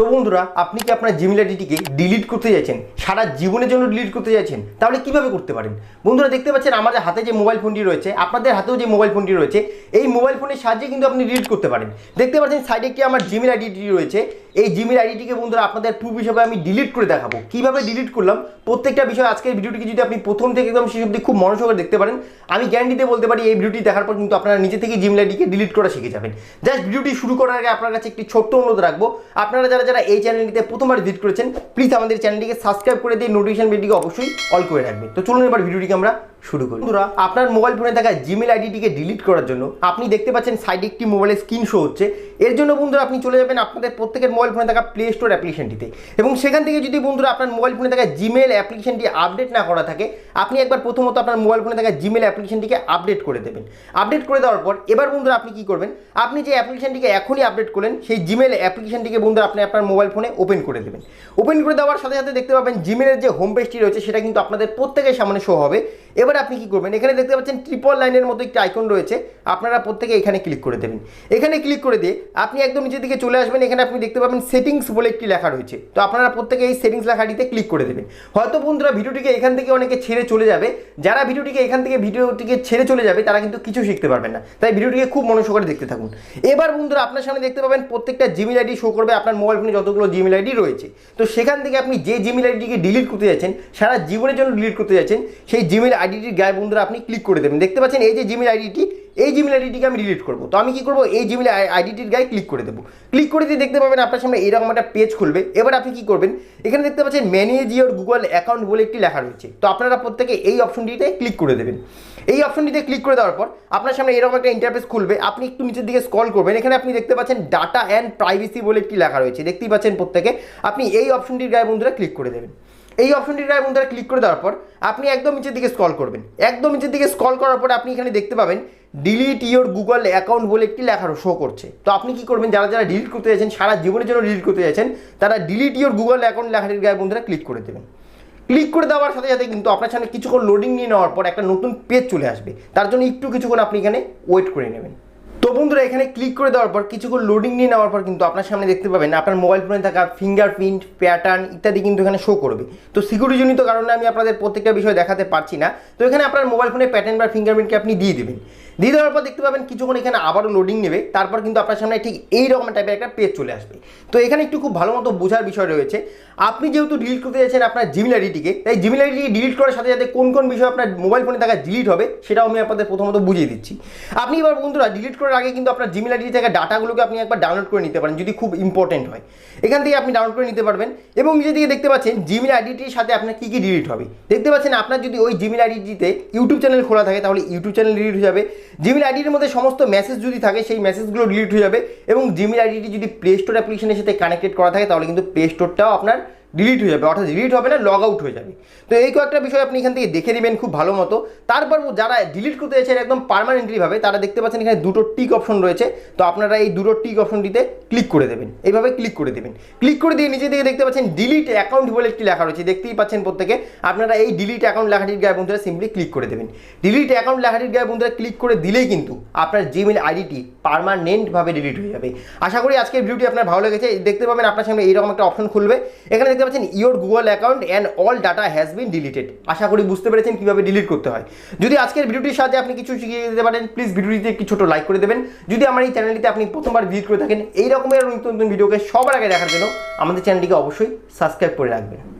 তো বন্ধুরা, আপনি কি আপনার জিমেল আইডিটিকে ডিলিট করতে চাইছেন? সারা জীবনের জন্য ডিলিট করতে চাইছেন? তাহলে কীভাবে করতে পারেন? বন্ধুরা, দেখতে পাচ্ছেন আমাদের হাতে যে মোবাইল ফোনটি রয়েছে, আপনাদের হাতেও যে মোবাইল ফোনটি রয়েছে, এই মোবাইল ফোনের সাহায্যে কিন্তু আপনি ডিলিট করতে পারেন। দেখতে পাচ্ছেন সাইডে কি আমার জিমেল আইডিটি রয়েছে? এই জিমেল আইডিটিকে বন্ধুরা আপনাদের প্রুফ হিসেবে আমি ডিলিট করে দেখাবো। কীভাবে ডিলিট করলাম? প্রত্যেকটা বিষয় আজকের ভিডিওটিকে যদি আপনি প্রথম থেকে একদম শেষ অব্দি খুব মনোযোগে দেখতে পারেন, আমি গ্যারান্টিতে বলতে পারি এই ভিডিওটি দেখার পর কিন্তু আপনারা নিজে থেকে জিমেল আইডিকে ডিলিট করা শিখে যাবেন। জাস্ট ভিডিওটি শুরু করার আগে আপনার কাছে একটি ছোট্ট অনুরোধ রাখব। আপনারা যারা যারা এই চ্যানেলটিতে প্রথমবার ভিজিট করেছেন প্লিজ আমাদের চ্যানেলটিকে সাবস্ক্রাইব করে দিয়ে নোটিফিকেশন বেলটিকে অবশ্যই অল করে রাখবেন। তো চলুন এবার ভিডিওটিকে আমরা শুরু করি। বন্ধুরা, আপনার মোবাইল ফোনে থাকা জিমেল আইডিটিকে ডিলিট করার জন্য আপনি দেখতে পাচ্ছেন সাইডে একটি মোবাইলের স্ক্রিন শো হচ্ছে। এর জন্য বন্ধুরা, আপনি চলে যাবেন আপনাদের প্রত্যেকের মোবাইল ফোনে থাকা প্লে স্টোর অ্যাপ্লিকেশনটিতে এবং সেখান থেকে যদি বন্ধুরা আপনার মোবাইল ফোনে থাকা জিমেল অ্যাপ্লিকেশনটি আপডেট না করা থাকে, আপনি একবার প্রথমত আপনার মোবাইল ফোনে থাকা জিমেল অ্যাপ্লিকেশনটিকে আপডেট করে দেবেন। আপডেট করে দেওয়ার পর, এবার বন্ধুরা আপনি কি করবেন? আপনি যে অ্যাপ্লিকেশনটিকে এখনই আপডেট করলেন, সেই জিমেল অ্যাপ্লিকেশনটিকে বন্ধুরা আপনি আপনার মোবাইল ফোনে ওপেন করে দেবেন। ওপেন করে দেওয়ার সাথে সাথে দেখতে পাবেন জিমেলের যে হোম পেজটি রয়েছে, সেটা কিন্তু আপনাদের প্রত্যেকের সামনে শো হবে। এবার আপনি কি করবেন? এখানে দেখতে পাচ্ছেন ট্রিপল লাইনের মতো একটি আইকন রয়েছে। আপনারা প্রত্যেকে এখানে ক্লিক করে দেবেন। এখানে ক্লিক করে দিয়ে আপনি একদম নিচের দিকে চলে আসবেন। এখানে আপনি দেখতে পাবেন সেটিংস বলে একটি লেখা রয়েছে। তো আপনারা প্রত্যেকে এই সেটিংস লেখাটিতে ক্লিক করে দেবেন। হয়তো বন্ধুরা ভিডিওটিকে এখান থেকে অনেকে ছেড়ে চলে যাবে। যারা ভিডিওটিকে এখান থেকে ভিডিওটিকে ছেড়ে চলে যাবে, তারা কিন্তু কিছু শিখতে পারবেন না। তাই ভিডিওটিকে খুব মনোসহকারে দেখতে থাকুন। এবার বন্ধুরা আপনার সামনে দেখতে পাবেন প্রত্যেকটা জিমেল আইডি শো করবে। আপনার মোবাইল ফোনে যতগুলো জিমেল আইডি রয়েছে। তো সেখান থেকে আপনি যে জিমেল আইডিকে ডিলিট করতে যাচ্ছেন, সারা জীবনের জন্য ডিলিট করতে যাচ্ছেন, সেই জিমেল আইডিটির গায়ে বন্ধুরা আপনি ক্লিক করে দেবেন। দেখতে পাচ্ছেন এই যে জিমেল আইডিটি এই জিমেল আইডিটিকে আমি ডিলিট করব। তো আমি কি করব? এই জিমেল আইডিটির গায়ে ক্লিক করে দেবো। ক্লিক করে দিয়ে দেখতে পাবেন আপনার সামনে এরকম একটা পেজ খুলবে। এবার আপনি কি করবেন? এখানে দেখতে পাচ্ছেন ম্যানেজ ইওর গুগল অ্যাকাউন্ট বলে একটি লেখা রয়েছে। তো আপনারা প্রত্যেকে এই অপশনটিতে ক্লিক করে দেবেন। এই অপশনটিতে ক্লিক করে দেওয়ার পর আপনার সামনে এরকম একটা ইন্টারফেস খুলবে। আপনি একটু নিচের দিকে স্ক্রল করবেন। এখানে আপনি দেখতে পাচ্ছেন ডাটা অ্যান্ড প্রাইভেসি বলে একটি লেখা রয়েছে। দেখতেই পাচ্ছেন প্রত্যেকে। আপনি এই অপশনটির গায়ে বন্ধুরা ক্লিক করে দেবেন। এই অপশনটির গায়ে বন্ধুরা ক্লিক করে দেওয়ার পর আপনি একদম নিচের দিকে স্কল করবেন। একদম নিচের দিকে স্কল করার পর আপনি এখানে দেখতে পাবেন ডিলিট ইওর গুগল অ্যাকাউন্ট বলে একটি লেখা শো করছে। তো আপনি কি করবেন? যারা যারা ডিলিট করতে যাচ্ছেন, সারা জীবনের জন্য ডিলিট করতে যাচ্ছেন, তারা ডিলিট ইওর গুগল অ্যাকাউন্ট লেখাটির গায়ে বন্ধুরা ক্লিক করে দেবেন। ক্লিক করে দেওয়ার সাথে সাথে কিন্তু আপনার সামনে কিছুক্ষণ লোডিং নিয়ে নেওয়ার পর একটা নতুন পেজ চলে আসবে। তার জন্য একটু কিছুক্ষণ আপনি এখানে ওয়েট করে নেবেন। তো বন্ধুরা, এখানে ক্লিক করে দেওয়ার পর কিছুক্ষণ লোডিং নিয়ে নেওয়ার পর কিন্তু আপনার সামনে দেখতে পাবেন, আপনার মোবাইল ফোনে থাকা ফিঙ্গারপ্রিন্ট প্যাটার্ন ইত্যাদি কিন্তু এখানে শো করবে। তো সিকিউরিটিজনিত কারণে আমি আপনাদের প্রত্যেকটা বিষয় দেখাতে পারছি না। তো এখানে আপনার মোবাইল ফোনে প্যাটার্ন বা ফিঙ্গারপ্রিন্টকে আপনি দিয়ে দেবেন। দিয়ে দেওয়ার পর দেখতে পাবেন কিছুক্ষণ এখানে আবারও লোডিং নেবে, তারপর কিন্তু আপনার সামনে ঠিক এই রকম টাইপের একটা পেজ চলে আসবে। তো এখানে একটু খুব ভালো মতো বোঝার বিষয় রয়েছে, আপনি যেহেতু ডিলিট করতে যাচ্ছেন আপনার জিমেল আইডিটিকে তাই জিমেল আইডিটিকে ডিলিট করার সাথে সাথে কোন কোন বিষয় আপনার মোবাইল ফোনে থাকা ডিলিট হবে, সেটাও আমি আপনাদের প্রথমত বুঝিয়ে দিচ্ছি। আপনি এবার বন্ধুরা ডিলিট করার আগে কিন্তু আপনার জিমেল আইডি থেকে ডাটাগুলোকে আপনি একবার ডাউনলোড করে নিতে পারেন, যদি খুব ইম্পর্টেন্ট হয়। এখান থেকে আপনি ডাউনলোড করে নিতে পারবেন এবং নিজে দিকে দেখতে পাচ্ছেন জিমেল আইডিটির সাথে আপনার কী কী ডিলিট হবে? দেখতে পাচ্ছেন আপনার যদি ওই জিমেল আইডিটিতে ইউটিউব চ্যানেল খোলা থাকে, তাহলে ইউটিউব চ্যানেল ডিলিট হয়ে যাবে। জিমেল আইডির মধ্যে সমস্ত মেসেজ যদি থাকে, সেই মেসেজগুলো ডিলিট হয়ে যাবে এবং জিমেল আইডিটি যদি প্লে স্টোর অ্যাপ্লিকেশনের সাথে কানেক্টেড করা থাকে, তাহলে কিন্তু প্লে স্টোরটাও আপনার ডিলিট হয়ে যাবে, অর্থাৎ ডিলিট হবে না লগ আউট হয়ে যাবে। তো এই কয়েকটা বিষয় আপনি এখান থেকে দেখে নেবেন খুব ভালো মতো। তারপর যারা ডিলিট করতে চাইছেন একদম পারমানেন্টলিভাবে তারা দেখতে পাচ্ছেন এখানে দুটো টিক অপশন রয়েছে। তো আপনারা এই দুটো টিক অপশনটিতে ক্লিক করে দেবেন। এইভাবে ক্লিক করে দেবেন। ক্লিক করে দিয়ে নিচে দিকে দেখতে পাচ্ছেন ডিলিট অ্যাকাউন্ট বলে একটি লেখা রয়েছে। দেখতেই পাচ্ছেন প্রত্যেকে, আপনারা এই ডিলিট অ্যাকাউন্ট লেখাটির গায়ে বন্ধুরা সিম্পলি ক্লিক করে দেবেন। ডিলিট অ্যাকাউন্ট লেখাটির গায়ে বন্ধুরা ক্লিক করে দিলেই কিন্তু আপনার জিমেল আইডিটি পারমানেন্টভাবে ডিলিট হয়ে যাবে। আশা করি আজকের ভিডিওটি আপনার ভালো লেগেছে। দেখতে পাবেন আপনার সামনে এইরকম একটা অপশন খুলবে। এখানে দেখতে পাচ্ছেন your Google account and all data has been deleted আশা করি বুঝতে পেরেছেন কীভাবে ডিলিট করতে হয়। যদি আজকের ভিডিওটির সাথে আপনি কিছু শিখিয়ে দিতে পারেন প্লিজ ভিডিওটিতে একটি ছোট লাইক করে দেবেন। যদি আমার এই চ্যানেলটিতে আপনি প্রথমবার ভিজিট করে থাকেন, এই রকমের নতুন নতুন ভিডিওকে সবার আগে দেখার জন্য আমাদের চ্যানেলটিকে অবশ্যই সাবস্ক্রাইব করে রাখবেন।